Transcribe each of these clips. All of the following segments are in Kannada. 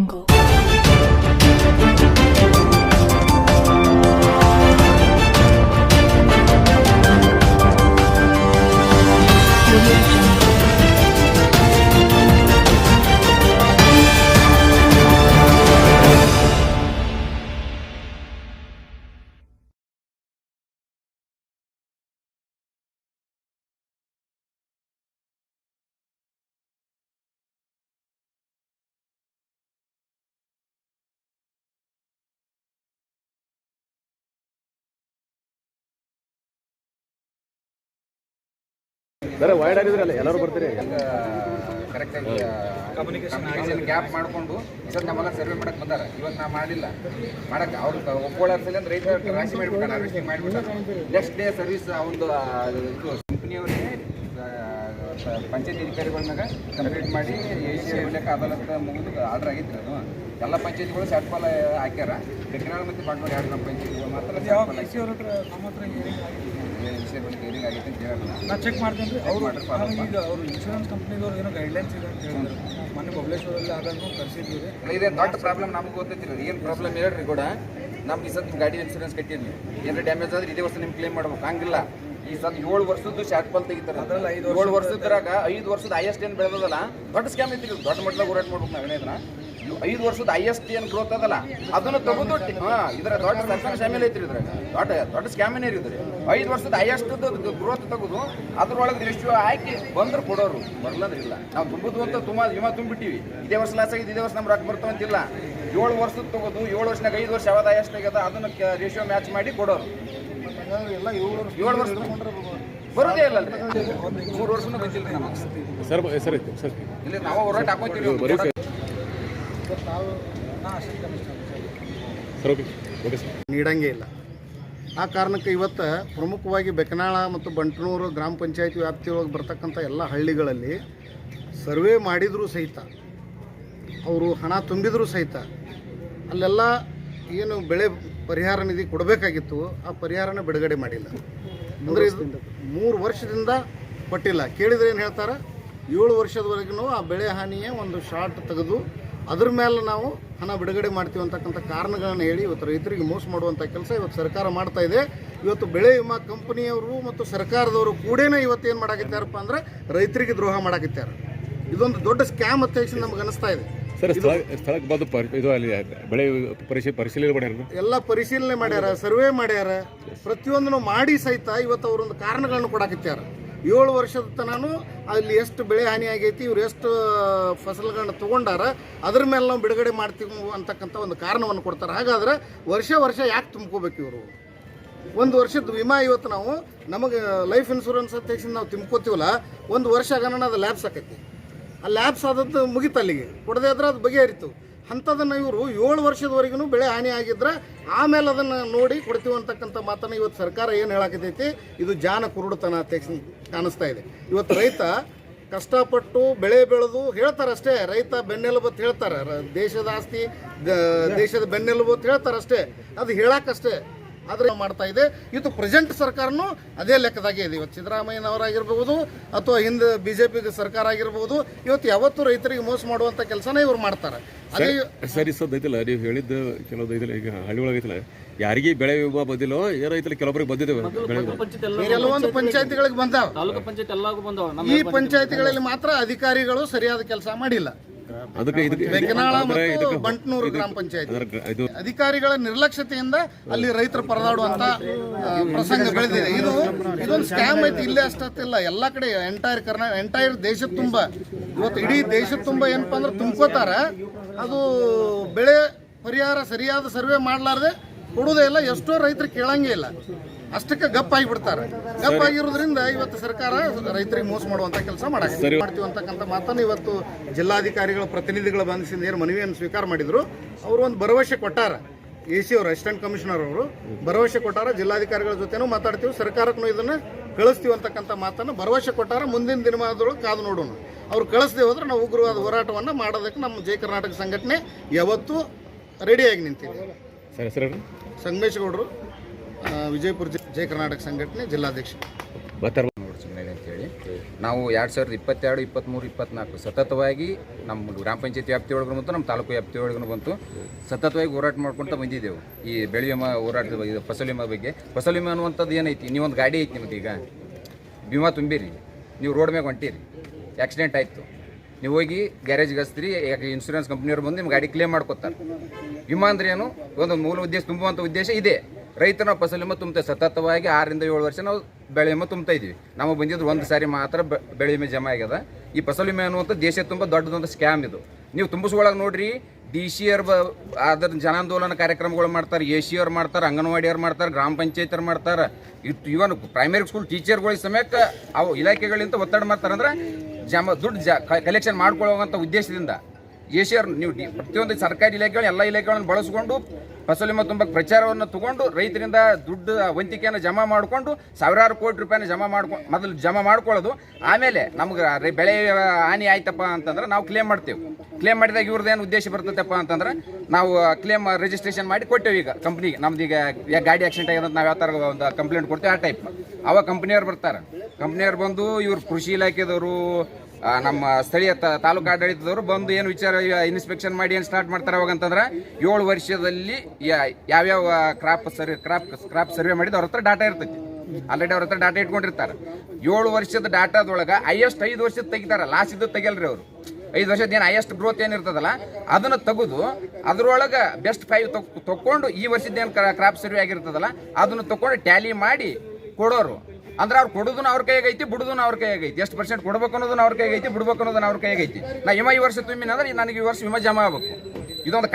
jungle. ಬೇರೆ ವೈಡ್ ಆಗಿದ್ರಲ್ಲ ಎಲ್ಲರೂ ಬರ್ತೀರಿ. ಕರೆಕ್ಟಾಗಿ ಕಮ್ಯುನಿಕೇಶನ್ ಗ್ಯಾಪ್ ಮಾಡಿಕೊಂಡು ಸರ್ ನಮ್ಮೆಲ್ಲ ಸರ್ವೆ ಮಾಡಕ್ಕೆ ಬಂದಾರ. ಇವತ್ತು ನಾ ಮಾಡಿಲ್ಲ ಮಾಡಕ್ಕೆ ಅವ್ರು ಒಪ್ಕೊಳ್ಳೋ ಸಲ ಅಂದ್ರೆ ರೈತ ರಾಶಿ ಮಾಡಿಬಿಟ್ಟಾರ ಹಾರ್ವೆಸ್ಟಿಂಗ್ ಮಾಡಿಬಿಟ್ಟಾರ. ನೆಕ್ಸ್ಟ್ ಡೇ ಸರ್ವಿಸ್ ಒಂದು ಇದು ಕಂಪ್ನಿಯವರಿಗೆ ಪಂಚಾಯತ್ ಅಧಿಕಾರಿಗಳನ್ನಾಗ ಕಂಪ್ಲೀಟ್ ಮಾಡಿ ಏಷ್ಯಾ ಲೆಕ್ಕ ಅದಾಲತ್ ಮುಗಿದು ಆರ್ಡರ್ ಆಗಿತ್ತು ಅದು. ಎಲ್ಲ ಪಂಚಾಯತ್ಗಳು ಶಾಟ್ಫಾಲ್ ಹಾಕ್ಯಾರ. ಬೆಕ್ಕಿನಾಳ ಮತ್ತು ಬಂಡವಾಳ ಎರಡು ನಮ್ಮ ಪಂಚಾಯತಿಗಳು ಮಾತ್ರ ನಮ್ಮ ಹತ್ರ. ವಿಷಯ ಬಗ್ಗೆ ಹೇರಿಂಗ್ ಆಗೈತೆ ಅಂತ ಹೇಳಲ್ಲ. ನಾ ಚೆಕ್ ಮಾಡ್ತೇನೆ ರೀ ಅವರು. ಈಗ ಅವರು ಇನ್ಶೂರೆನ್ಸ್ ಕಂಪ್ನಿದವ್ರು ಏನೋ ಗೈಡ್ಲೈನ್ಸ್ ಇದೆ ಅಂತ ಹೇಳಿದ್ರು ಮೊನ್ನೆ ಬಬಲೇಶ್ವರಲ್ಲಿ ಆದಾಗ ಕರ್ಸಿದ್ವಿ. ರೀ ಇದೇ ದೊಡ್ಡ ಪ್ರಾಬ್ಲಮ್ ನಮ್ಗೆ ಗೊತ್ತೈತಿಲ್ಲ ಏನು ಪ್ರಾಬ್ಲಮ್ ಹೇಳ್ರಿ ಕೂಡ ನಮ್ಗೆ ಈ ಸತ್ ಗಾಡಿ ಇನ್ಶೂರೆನ್ಸ್ ಕಟ್ಟಿದ್ವಿ. ಏನಾರ ಡ್ಯಾಮೇಜ್ ಆದ್ರೆ ಇದೇ ವರ್ಷ ನಿಮ್ಗೆ ಕ್ಲೇಮ್ ಮಾಡ್ಬೇಕು. ಹಂಗಿಲ್ಲ. ಈ ಸತ್ ಏಳು ವರ್ಷದ್ದು ಶಾರ್ಟ್ ಫಾಲ್ ತೆಗಿತಾರೆ. ಅದ್ರಲ್ಲಿ ಐದು ಏಳು ವರ್ಷದ್ರಾಗ ಐದು ವರ್ಷದ ಹೈಯೆಸ್ಟ್ ಏನು ಬೆಳೆದಲ್ಲ ದೊಡ್ಡ ಸ್ಕ್ಯಾಮ್ ಐತಿ ದೊಡ್ಡ ಮಟ್ಟದಾಗ ಹೋರಾಟ ಮಾಡ್ಬೇಕು ನಾವು ಐದು ವರ್ಷದ ಐ ಎಸ್ ಟಿ ಏನ್ ಗ್ರೋತ್ ಅದಲ್ಲ ಅದನ್ನು ತಗೊಂಡು ಹಾಂ ಇದ್ರ ದೊಡ್ಡ ಸರ್ಕಾರ ಶಾಮಿಲ್ ಐತ್ರಿ ಇದ್ರೆ ದೊಡ್ಡ ದೊಡ್ಡ ಸ್ಕ್ಯಾಮಿನೇ ಇದ್ರಿ ಐದು ವರ್ಷದ ಐ ಎಸ್ ಗ್ರೋತ್ ತಗೋದು ಅದ್ರೊಳಗೆ ಎಷ್ಟು ಹಾಕಿ ಬಂದ್ರೆ ಕೊಡೋರು ಇಲ್ಲ ನಾವು ತುಂಬುದು ಅಂತ ತುಂಬ ವಿಮಾ ತುಂಬಿಟ್ಟಿವಿ. ಇದೇ ವರ್ಷ ಲಾಸ್ ಆಗಿದೆ ಇದೇ ವರ್ಷ ನಮ್ಗೆ ರೊಕ್ಕ ಬರ್ತವಂತಿಲ್ಲ ಏಳು ವರ್ಷದ ತಗೋದು ಏಳು ವರ್ಷನಾಗ ಐದು ವರ್ಷ ಯಾವ್ದು ಹೈಯೆಸ್ಟ್ ಆಗ್ಯದ ಅದನ್ನ ರೇಷಿಯೋ ಮ್ಯಾಚ್ ಮಾಡಿ ಕೊಡೋರು. ಏಳು ವರ್ಷ ಬರೋದೇ ಇಲ್ಲ ಮೂರು ವರ್ಷನೂ ಬಂದಿಲ್ಲ ನಮಗೆ. ಸರ್ ಸರ್ ಇಲ್ಲಿ ನಾವು ಹೋರಾಟ ಹಾಕೋತೀವಿ. ನೀಡಂಗೇ ಇಲ್ಲ. ಆ ಕಾರಣಕ್ಕೆ ಇವತ್ತು ಪ್ರಮುಖವಾಗಿ ಬೆಕನಾಳ ಮತ್ತು ಬಂಟ್ನೂರು ಗ್ರಾಮ ಪಂಚಾಯತಿ ವ್ಯಾಪ್ತಿಯೊಳಗೆ ಬರ್ತಕ್ಕಂಥ ಎಲ್ಲ ಹಳ್ಳಿಗಳಲ್ಲಿ ಸರ್ವೆ ಮಾಡಿದರೂ ಸಹಿತ ಅವರು ಹಣ ತುಂಬಿದರೂ ಸಹಿತ ಅಲ್ಲೆಲ್ಲ ಏನು ಬೆಳೆ ಪರಿಹಾರ ನಿಧಿ ಕೊಡಬೇಕಾಗಿತ್ತು ಆ ಪರಿಹಾರನ ಬಿಡುಗಡೆ ಮಾಡಿಲ್ಲ. ಅಂದರೆ ಇದು ಮೂರು ವರ್ಷದಿಂದ ಕೊಟ್ಟಿಲ್ಲ. ಕೇಳಿದ್ರೆ ಏನು ಹೇಳ್ತಾರೆ? ಏಳು ವರ್ಷದವರೆಗೂ ಆ ಬೆಳೆ ಹಾನಿಯ ಒಂದು ಶಾರ್ಟ್ ತೆಗೆದು ಅದ್ರ ಮೇಲೆ ನಾವು ಹಣ ಬಿಡುಗಡೆ ಮಾಡ್ತೀವಿ ಅಂತಕ್ಕಂಥ ಕಾರಣಗಳನ್ನು ಹೇಳಿ ಇವತ್ತು ರೈತರಿಗೆ ಮೋಸ ಮಾಡುವಂಥ ಕೆಲಸ ಇವತ್ತು ಸರ್ಕಾರ ಮಾಡ್ತಾ ಇದೆ. ಇವತ್ತು ಬೆಳೆ ವಿಮಾ ಕಂಪನಿಯವರು ಮತ್ತು ಸರ್ಕಾರದವರು ಕೂಡೇನೆ ಇವತ್ತು ಏನು ಮಾಡಾಕಿದ್ದಾರಪ್ಪ ಅಂದ್ರೆ ರೈತರಿಗೆ ದ್ರೋಹ ಮಾಡಾಕಿದ್ದಾರೆ ಇದೊಂದು ದೊಡ್ಡ ಸ್ಕ್ಯಾಮ್ ಅಂತ ಹೇಳಿ ನಮ್ಗೆ ಅನಿಸ್ತಾ ಇದೆ. ಸರ್ ಸ್ಥಳ ಸ್ಥಳಕ್ಕೆ ಬಂದು ಇದು ಅಲ್ಲಿ ಬೆಳೆ ಪರಿಶೀಲನೆ ಮಾಡ್ಯಾರ ಎಲ್ಲ ಪರಿಶೀಲನೆ ಮಾಡ್ಯಾರ ಸರ್ವೆ ಮಾಡ್ಯಾರ. ಪ್ರತಿಯೊಂದನ್ನು ಮಾಡಿ ಸಹಿತ ಇವತ್ತು ಅವರೊಂದು ಕಾರಣಗಳನ್ನು ಕೊಡಾಕಿತ್ಯಾರ. ಏಳು ವರ್ಷದ ತನೂ ಅಲ್ಲಿ ಎಷ್ಟು ಬೆಳೆ ಹಾನಿ ಆಗೈತಿ, ಇವ್ರು ಎಷ್ಟು ಫಸಲುಗಳನ್ನ ತೊಗೊಂಡಾರ, ಅದ್ರ ಮೇಲೆ ನಾವು ಬಿಡುಗಡೆ ಮಾಡ್ತೀವಿ ಅಂತಕ್ಕಂಥ ಒಂದು ಕಾರಣವನ್ನು ಕೊಡ್ತಾರೆ. ಹಾಗಾದ್ರೆ ವರ್ಷ ವರ್ಷ ಯಾಕೆ ತುಂಬ್ಕೋಬೇಕು ಇವರು? ಒಂದು ವರ್ಷದ ವಿಮಾ ಇವತ್ತು ನಾವು ನಮಗೆ ಲೈಫ್ ಇನ್ಶೂರೆನ್ಸ್ ಅಂತ ನಾವು ತಿಮ್ಕೋತೀವಲ್ಲ ಒಂದು ವರ್ಷ ಆಗಣ, ಅದು ಲ್ಯಾಬ್ಸ್ ಆಕೈತಿ. ಆ ಲ್ಯಾಬ್ಸ್ ಆದದ್ದು ಮುಗಿತು ಅಲ್ಲಿಗೆ. ಕೊಡದೇ ಆದ್ರೆ ಅದು ಬಗೆಹರಿತು. ಅಂಥದನ್ನು ಇವರು ಏಳು ವರ್ಷದವರೆಗೂ ಬೆಳೆ ಹಾನಿ ಆಗಿದ್ರೆ ಆಮೇಲೆ ಅದನ್ನು ನೋಡಿ ಕೊಡ್ತೀವಿ ಅಂತಕ್ಕಂಥ ಮಾತನ್ನು ಇವತ್ತು ಸರ್ಕಾರ ಏನು ಹೇಳಾಕತೈತಿ ಇದು ಜಾನ ಕುರುಡುತನ ಕಾಣಿಸ್ತಾ ಇದೆ. ಇವತ್ತು ರೈತ ಕಷ್ಟಪಟ್ಟು ಬೆಳೆ ಬೆಳೆದು ಹೇಳ್ತಾರಷ್ಟೇ ರೈತ ಬೆನ್ನೆಲುಬು ಅಂತ ಹೇಳ್ತಾರೆ. ದೇಶದ ಆಸ್ತಿ ದೇಶದ ಬೆನ್ನೆಲುಬು ಅಂತ ಹೇಳ್ತಾರೆ ಅಷ್ಟೇ ಅದು ಹೇಳಕ್ಕಷ್ಟೇ ಆದರೆ ಮಾಡ್ತಾ ಇದೆ? ಇದು ಪ್ರೆಸೆಂಟ್ ಸರ್ಕಾರನು ಅದೇ ಲೆಕ್ಕದಾಗೆ ಇದೆ. ಇವತ್ತು ಸಿದ್ದರಾಮಯ್ಯನವರಾಗಿರ್ಬೋದು ಅಥವಾ ಹಿಂದೆ ಬಿಜೆಪಿ ಜೆ ಪಿ ಸರ್ಕಾರ ಆಗಿರ್ಬೋದು ಇವತ್ತು ಯಾವತ್ತೂ ರೈತರಿಗೆ ಮೋಸ ಮಾಡುವಂತ ಕೆಲಸನೇ ಇವ್ರು ಮಾಡ್ತಾರೆ. ಅದೇ ಸರಿ ಸದ್ದೈತಿಲ್ಲ ಐತಿಲ್ಲ ನೀವು ಹೇಳಿದ್ದು ಕೆಲವೊಂದು ಐತಿಲ್ಲ ಈಗ ಹಳ್ಳಿ ಒಳಗೈತಿಲ್ಲ ಯಾರಿಗೆ ಬೆಳೆ ವಿಮಾ ಬದಿಲೋ ಏನೋ ಐತಿಲ್ಲ ಕೆಲವೊಬ್ಬರಿಗೆ ಬಂದಿದ್ದೇವೆ ಕೆಲವೊಂದು ಪಂಚಾಯತಿಗಳಿಗೆ ಬಂದಾವ. ತಾಲೂಕು ಪಂಚಾಯತ್ ಎಲ್ಲಾಗೂ ಬಂದವ. ಈ ಪಂಚಾಯತಿಗಳಲ್ಲಿ ಮಾತ್ರ ಅಧಿಕಾರಿಗಳು ಸರಿಯಾದ ಕೆಲಸ ಮಾಡಿಲ್ಲ. ಅದಕ್ಕೆ ಇದಕ್ಕೆ ಬಂಟ್ನೂರು ಗ್ರಾಮ ಪಂಚಾಯತಿ. ಅಧಿಕಾರಿಗಳ ನಿರ್ಲಕ್ಷ್ಯತೆಯಿಂದ ಅಲ್ಲಿ ರೈತರು ಪರದಾಡುವಂತ ಪ್ರಸಂಗ ಬೆಳೆದಿದೆ ಇದು ಇದೊಂದು ಸ್ಕ್ಯಾಮ್ ಐತಿ. ಇಲ್ಲೇ ಅಷ್ಟಿಲ್ಲ ಎಲ್ಲ ಕಡೆ ಎಂಟೈರ್ ಕರ್ನಾಟಕ ಎಂಟೈರ್ ದೇಶದ ತುಂಬ. ಇವತ್ತು ಇಡೀ ದೇಶದ ತುಂಬ ಏನಪ್ಪ ಅಂದ್ರೆ ತುಂಬ್ಕೋತಾರ. ಅದು ಬೆಳೆ ಪರಿಹಾರ ಸರಿಯಾದ ಸರ್ವೆ ಮಾಡಲಾರ್ದೆ ಕೊಡುವುದೇ ಇಲ್ಲ. ಎಷ್ಟೋ ರೈತರು ಕೇಳಂಗೇ ಇಲ್ಲ. ಅಷ್ಟಕ್ಕೆ ಗಪ್ಪಾಗಿ ಬಿಡ್ತಾರೆ ಗಪ್ಪಾಗಿರೋದ್ರಿಂದ ಇವತ್ತು ಸರ್ಕಾರ ರೈತರಿಗೆ ಮೋಸ ಮಾಡುವಂತ ಕೆಲಸ ಮಾಡಕ್ಕೆ ಮಾಡ್ತೀವಿ ಅಂತಕ್ಕಂಥ ಮಾತನ್ನು ಇವತ್ತು ಜಿಲ್ಲಾಧಿಕಾರಿಗಳ ಪ್ರತಿನಿಧಿಗಳು ಬಂಧಿಸಿದ ಏನು ಮನವಿಯನ್ನು ಸ್ವೀಕಾರ ಮಾಡಿದ್ರು. ಅವರು ಒಂದು ಭರವಸೆ ಕೊಟ್ಟಾರ. ಎ ಸಿ ಅವರು ಅಸಿಸ್ಟೆಂಟ್ ಕಮಿಷನರ್ ಅವರು ಭರವಸೆ ಕೊಟ್ಟಾರ. ಜಿಲ್ಲಾಧಿಕಾರಿಗಳ ಜೊತೆನೂ ಮಾತಾಡ್ತೀವಿ. ಸರ್ಕಾರಕ್ಕೂ ಇದನ್ನ ಕಳಿಸ್ತೀವಿ ಅಂತಕ್ಕಂಥ ಮಾತನ್ನು ಭರವಸೆ ಕೊಟ್ಟಾರ. ಮುಂದಿನ ದಿನಮಾನದೊಳಗೆ ಕಾದು ನೋಡೋಣ. ಅವ್ರು ಕಳಿಸ್ದೇ ಹೋದ್ರೆ ನಾವು ಉಗ್ರವಾದ ಹೋರಾಟವನ್ನು ಮಾಡೋದಕ್ಕೆ ನಮ್ಮ ಜೈ ಕರ್ನಾಟಕ ಸಂಘಟನೆ ಯಾವತ್ತೂ ರೆಡಿಯಾಗಿ ನಿಂತಿದೆ. ಸಂಗಮೇಶ್ ಗೌಡರು. ವಿಜಯಪುರ ಜಯ ಕರ್ನಾಟಕ ಸಂಘಟನೆ ಜಿಲ್ಲಾಧ್ಯಕ್ಷ. ಅಂತೇಳಿ. ನಾವು ಎರಡು ಸಾವಿರದ ಇಪ್ಪತ್ತೆರಡು, ಇಪ್ಪತ್ತ್ಮೂರು ಇಪ್ಪತ್ನಾಲ್ಕು ಸತತವಾಗಿ ನಮ್ಮ ಗ್ರಾಮ ಪಂಚಾಯತಿ ವ್ಯಾಪ್ತಿಯೊಳಗೂ ಬಂತು ನಮ್ಮ ತಾಲೂಕು ವ್ಯಾಪ್ತಿಯೊಳಗೂ ಬಂತು. ಸತತವಾಗಿ ಹೋರಾಟ ಮಾಡ್ಕೊತ ಬಂದಿದ್ದೆವು. ಈ ಬೆಳೆ ವಿಮಾ ಹೋರಾಟದ ಬಗ್ಗೆ, ಫಸಲ್ ವಿಮಾ ಬಗ್ಗೆ. ಫಸಲ್ ವಿಮಾ ಅನ್ನುವಂಥದ್ದು ಏನೈತಿ? ನೀವೊಂದು ಗಾಡಿ ಐತಿ ನಿಮ್ದು ಈಗ ವಿಮಾ ತುಂಬಿರಿ. ನೀವು ರೋಡ್ ಮ್ಯಾಗ ಹೊಂಟಿರಿ. ಆಕ್ಸಿಡೆಂಟ್ ಆಯಿತು. ನೀವು ಹೋಗಿ ಗ್ಯಾರೇಜ್ಗೆ ಹಚ್ತೀರಿ ಇನ್ಶೂರೆನ್ಸ್ ಕಂಪ್ನಿಯವ್ರು ಬಂದು ನಿಮ್ಮ ಗಾಡಿ ಕ್ಲೇಮ್ ಮಾಡ್ಕೊತಾರೆ ವಿಮಾ ಅಂದ್ರೆ ಏನು? ಒಂದು ಮೂಲ ಉದ್ದೇಶ ತುಂಬುವಂಥ ಉದ್ದೇಶ ಇದೆ. ರೈತನ ಫಸಲಿಮ ತುಂಬ ಸತತವಾಗಿ ಆರರಿಂದ ಏಳು ವರ್ಷ ನಾವು ಬೆಳೆ ವಿಮೆ ತುಂಬ್ತಾ ಇದೀವಿ ನಮಗೆ ಬಂದಿದ್ದು ಒಂದು ಸಾರಿ ಮಾತ್ರ ಬೆಳೆ ವಿಮೆ ಜಮಾ ಆಗ್ಯದ. ಈ ಫಸಲು ವಿಮೆ ಅನ್ನುವಂಥ ದೇಶ ತುಂಬ ದೊಡ್ಡದೊಂದು ಸ್ಕ್ಯಾಮ್ ಇದು. ನೀವು ತುಂಬಿಸ್ಕೊಳಗೆ ನೋಡ್ರಿ ಡಿ ಸಿ ಆರ್ ಬ ಜನ ಜನಾಂದೋಲನ ಕಾರ್ಯಕ್ರಮಗಳು ಮಾಡ್ತಾರೆ ಎ ಸಿ ಅವ್ರು ಮಾಡ್ತಾರೆ, ಅಂಗನವಾಡಿಯವ್ರು ಮಾಡ್ತಾರೆ, ಗ್ರಾಮ ಪಂಚಾಯತ್ ಮಾಡ್ತಾರೆ. ಇಟ್ ಇವನ್ ಪ್ರೈಮರಿ ಸ್ಕೂಲ್ ಟೀಚರ್ಗಳಿಗೆ ಸಮೇತ ಅವು ಇಲಾಖೆಗಳಿಂದ ಒತ್ತಡ ಮಾಡ್ತಾರೆ ಅಂದ್ರೆ ಜಮ, ದುಡ್ಡು ಜ ಕಲೆಕ್ಷನ್ ಮಾಡ್ಕೊಳ್ಳುವಂಥ ಉದ್ದೇಶದಿಂದ ಏಷ್ಯರ್ ನೀವು ಪ್ರತಿಯೊಂದು ಸರ್ಕಾರಿ ಇಲಾಖೆಗಳು ಎಲ್ಲ ಇಲಾಖೆಗಳನ್ನು ಬಳಸಿಕೊಂಡು ಫಸಲು ಮತ್ತು ತುಂಬಕ್ಕೆ ಪ್ರಚಾರವನ್ನು ತಗೊಂಡು ರೈತರಿಂದ ದುಡ್ಡು ವಂತಿಕೆಯನ್ನು ಜಮಾ ಮಾಡಿಕೊಂಡು ಸಾವಿರಾರು ಕೋಟಿ ರೂಪಾಯಿನ ಜಮಾ ಮಾಡ್ಕೊಂಡು ಮೊದಲು ಜಮಾ ಮಾಡ್ಕೊಳ್ಳೋದು. ಆಮೇಲೆ ನಮ್ಗೆ ಬೆಳೆ ಹಾನಿ ಆಯ್ತಪ್ಪ ಅಂತಂದ್ರೆ ನಾವು ಕ್ಲೇಮ್ ಮಾಡ್ತೇವೆ. ಕ್ಲೇಮ್ ಮಾಡಿದಾಗ ಇವ್ರದ್ದು ಏನು ಉದ್ದೇಶ ಬರ್ತದಪ್ಪ ಅಂತಂದ್ರೆ ನಾವು ಕ್ಲೇಮ್ ರಿಜಿಸ್ಟ್ರೇಷನ್ ಮಾಡಿ ಕೊಟ್ಟೇವೆ ಈಗ ಕಂಪ್ನಿಗೆ ನಮ್ದು ಈಗ ಗಾಡಿ ಆಕ್ಸಿಡೆಂಟ್ ಆಗಿರೋದು ನಾವು ಯಾವ ಥರ ಒಂದು ಕಂಪ್ಲೇಂಟ್ ಕೊಡ್ತೇವೆ ಆ ಟೈಪ್ ಅವಾಗ ಕಂಪ್ನಿಯವ್ರು ಬರ್ತಾರೆ. ಕಂಪ್ನಿಯವ್ರು ಬಂದು ಇವ್ರು ಕೃಷಿ ಇಲಾಖೆದವರು ನಮ್ಮ ಸ್ಥಳೀಯ ತಾಲೂಕು ಆಡಳಿತದವರು ಬಂದು ಏನು ವಿಚಾರ ಇನ್ಸ್ಪೆಕ್ಷನ್ ಮಾಡಿ ಏನು ಸ್ಟಾರ್ಟ್ ಮಾಡ್ತಾರೆ ಅವಾಗ ಅಂತಂದ್ರೆ ಏಳು ವರ್ಷದಲ್ಲಿ ಯಾವ್ಯಾವ crop survey crop crop survey ಮಾಡಿದ ಅವ್ರ ಹತ್ರ ಡಾಟಾ ಇರ್ತೈತಿ. ಆಲ್ರೆಡಿ ಅವ್ರ ಹತ್ರ ಡಾಟಾ ಇಟ್ಕೊಂಡಿರ್ತಾರೆ. ಏಳು ವರ್ಷದ ಡಾಟಾದೊಳಗೆ ಹೈಯೆಸ್ಟ್ ಐದು ವರ್ಷದ ತೆಗಿತಾರೆ. ಲಾಸ್ಟ್ ಇದ್ದು ತೆಗಿಯಲ್ರಿ ಅವರು. ಐದು ವರ್ಷದ ಏನು ಹೈಯೆಸ್ಟ್ ಗ್ರೋತ್ ಏನಿರ್ತದಲ್ಲ ಅದನ್ನು ತೆಗೆದು ಅದರೊಳಗೆ ಬೆಸ್ಟ್ ಫೈವ್ ತಕೊಂಡು ಈ ವರ್ಷದ ಏನು ಕ್ರಾಪ್ ಸರ್ವೆ ಆಗಿರ್ತದಲ್ಲ, ಅದನ್ನು ತಕೊಂಡು ಟ್ಯಾಲಿ ಮಾಡಿ ಕೊಡೋರು. ಅಂದ್ರೆ ಅವ್ರು ಕೊಡೋದನ್ನ ಅವ್ರ ಕೈಯಾಗ ಐತಿ ಬಿಡುದನ್ನ ಅವ್ರ ಕೈಯಾಗ ಐತಿ. ಎಷ್ಟು ಪರ್ಸೆಂಟ್ ಕೊಡ್ಬೇಕು ಅನ್ನೋದನ್ನ ಅವ್ರ ಕೈಯಾಗ ಐತಿ ಬಿಡ್ಬೇಕು ಅನ್ನೋದನ್ನ ಅವ್ರ ಕೈಯಾಗ ಐತಿ. ನಾ ವಿಮಾ ಈ ವರ್ಷ ತುಂಬಿನ ಅಂದ್ರೆ ನನಗೆ ಈ ವರ್ಷ ವಿಮಾ ಜಮಾ ಆಗಬೇಕು. ಇದೊಂದು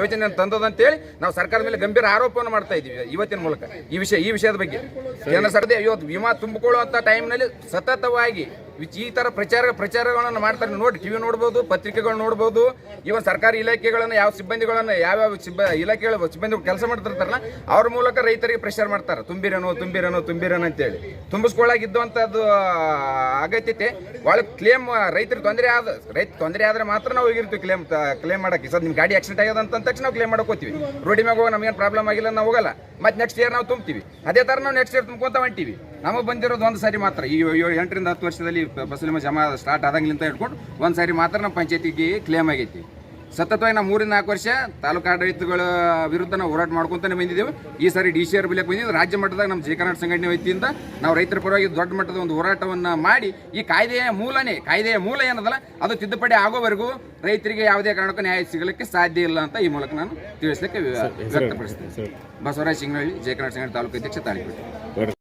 ಯೋಜನೆ ತಂದದಂತೇಳಿ ನಾವು ಸರ್ಕಾರದ ಮೇಲೆ ಗಂಭೀರ ಆರೋಪವನ್ನು ಮಾಡ್ತಾ ಇದ್ದೀವಿ ಇವತ್ತಿನ ಮೂಲಕ. ಈ ವಿಷಯ ಈ ವಿಷಯದ ಬಗ್ಗೆ. ಕೇಂದ್ರ ಸರ್ಕಾರ ಇವತ್ತು ವಿಮಾ ತುಂಬಿಕೊಳ್ಳುವಂಥ ಟೈಮ್ನಲ್ಲಿ ಸತತವಾಗಿ ಈ ಥರ ಪ್ರಚಾರ ಪ್ರಚಾರಗಳನ್ನು ಮಾಡ್ತಾರೆ. ನೋಡಿ, ಟಿವಿ ನೋಡ್ಬೋದು, ಪತ್ರಿಕೆಗಳು ನೋಡ್ಬೋದು ಇವನ್ ಸರ್ಕಾರಿ ಇಲಾಖೆಗಳನ್ನು ಯಾವ ಸಿಬ್ಬಂದಿಗಳನ್ನು ಯಾವ್ಯಾವ ಸಿಬ್ಬ, ಇಲಾಖೆಗಳ ಸಿಬ್ಬಂದಿ ಕೆಲಸ ಮಾಡ್ತಿರ್ತಾರಲ್ಲ, ಅವ್ರ ಮೂಲಕ ರೈತರಿಗೆ ಪ್ರೆಷರ್ ಮಾಡ್ತಾರೆ. ತುಂಬಿರೋನೋ, ತುಂಬಿರೇನೋ ತುಂಬಿರೇನೋ ಅಂತೇಳಿ. ತುಂಬಿಸ್ಕೊಳ್ಳಾಗಿದ್ದಂಥದ್ದು ಅಗತ್ಯತೆ ಒಳಗೆ ಕ್ಲೇಮ್ ರೈತರಿಗೆ ತೊಂದರೆ ಆದ, ರೈತ ತೊಂದರೆ ಆದ್ರೆ ಮಾತ್ರ ನಾವು ಹೋಗಿರ್ತೀವಿ ಕ್ಲೇಮ್ ಕ್ಲೇಮ್ ಮಾಡಕ್ಕೆ. ಸರ್ ನಿಮ್ಮ ಗಾಡಿ ಆಕ್ಸಿಡೆಂಟ್ ಆಗ್ಯದ ಅಂತ ತಕ್ಷಣ ನಾವು ಕ್ಲೇಮ್ ಮಾಡ್ಕೋತೀವಿ ರೋಡಿ ಮ್ಯಾಗ ಹೋಗಿ ನಮಗೇನು ಪ್ರಾಬ್ಲಮ್ ಆಗಿಲ್ಲ, ನಾವು ಹೋಗಲ್ಲ. ಮತ್ತು ನೆಕ್ಸ್ಟ್ ಇಯರ್ ನಾವು ತುಂಬ್ತೀವಿ. ಅದೇ ಥರ ನಾವು ನೆಕ್ಸ್ಟ್ ಇಯರ್ ತುಂಬ್ಕೊಂತ ಹೊಂಟೀವಿ. ನಮಗೆ ಬಂದಿರೋದು ಒಂದು ಸಾರಿ ಮಾತ್ರ. ಈ, ಎಂಟರಿಂದ ಹತ್ತು ವರ್ಷದಲ್ಲಿ ಫಸಲಿಮ ಜಮಾ ಸ್ಟಾರ್ಟ್ ಆದಂಗ್ಲಿಂತ ಹಿಡ್ಕೊಂಡು ಒಂದು ಸಾರಿ ಮಾತ್ರ ನಮ್ಮ ಪಂಚಾಯತಿಗೆ ಕ್ಲೇಮ್ ಆಗೈತಿ. ಸತತವಾಗಿ ನಾವು ಮೂರಿಂದ ನಾಲ್ಕು ವರ್ಷ ತಾಲೂಕು ಆಡಳಿತಗಳ ವಿರುದ್ಧ ನಾವು ಹೋರಾಟ ಮಾಡ್ಕೊಂತಾನೆ ಬಂದಿದ್ದೇವೆ. ಈ ಸಾರಿ ಡಿ ಸಿ ಆರ್ ಬಿಲಕ್ಕೆ ಬಂದಿದ್ದು ರಾಜ್ಯ ಮಟ್ಟದಾಗ ನಮ್ಮ ಜೆ ಕರ್ನಾಟಕ ಸಂಘಟನೆ ವತಿಯಿಂದ ನಾವು ರೈತರ ಪರವಾಗಿ ದೊಡ್ಡ ಮಟ್ಟದ ಒಂದು ಹೋರಾಟವನ್ನು ಮಾಡಿ ಈ ಕಾಯ್ದೆಯ ಮೂಲನೇ ಕಾಯ್ದೆಯ ಮೂಲ ಏನದಲ್ಲ ಅದು ತಿದ್ದುಪಡಿ ಆಗೋವರೆಗೂ ರೈತರಿಗೆ ಯಾವುದೇ ಕಾರಣಕ್ಕೂ ನ್ಯಾಯ ಸಿಗಲಿಕ್ಕೆ ಸಾಧ್ಯ ಇಲ್ಲ ಅಂತ ಈ ಮೂಲಕ ನಾನು ತಿಳಿಸಲಿಕ್ಕೆ ವ್ಯ- ವ್ಯಕ್ತಪಡಿಸ್ತೇನೆ. ಬಸವರಾಜ್ ಸಿಂಗ್ನಹಳ್ಳಿ ಕರ್ನಾಟಕ ಸಂಘಟನೆ ತಾಲೂಕು ಅಧ್ಯಕ್ಷ ತಾಳಿಕೋಟೆ.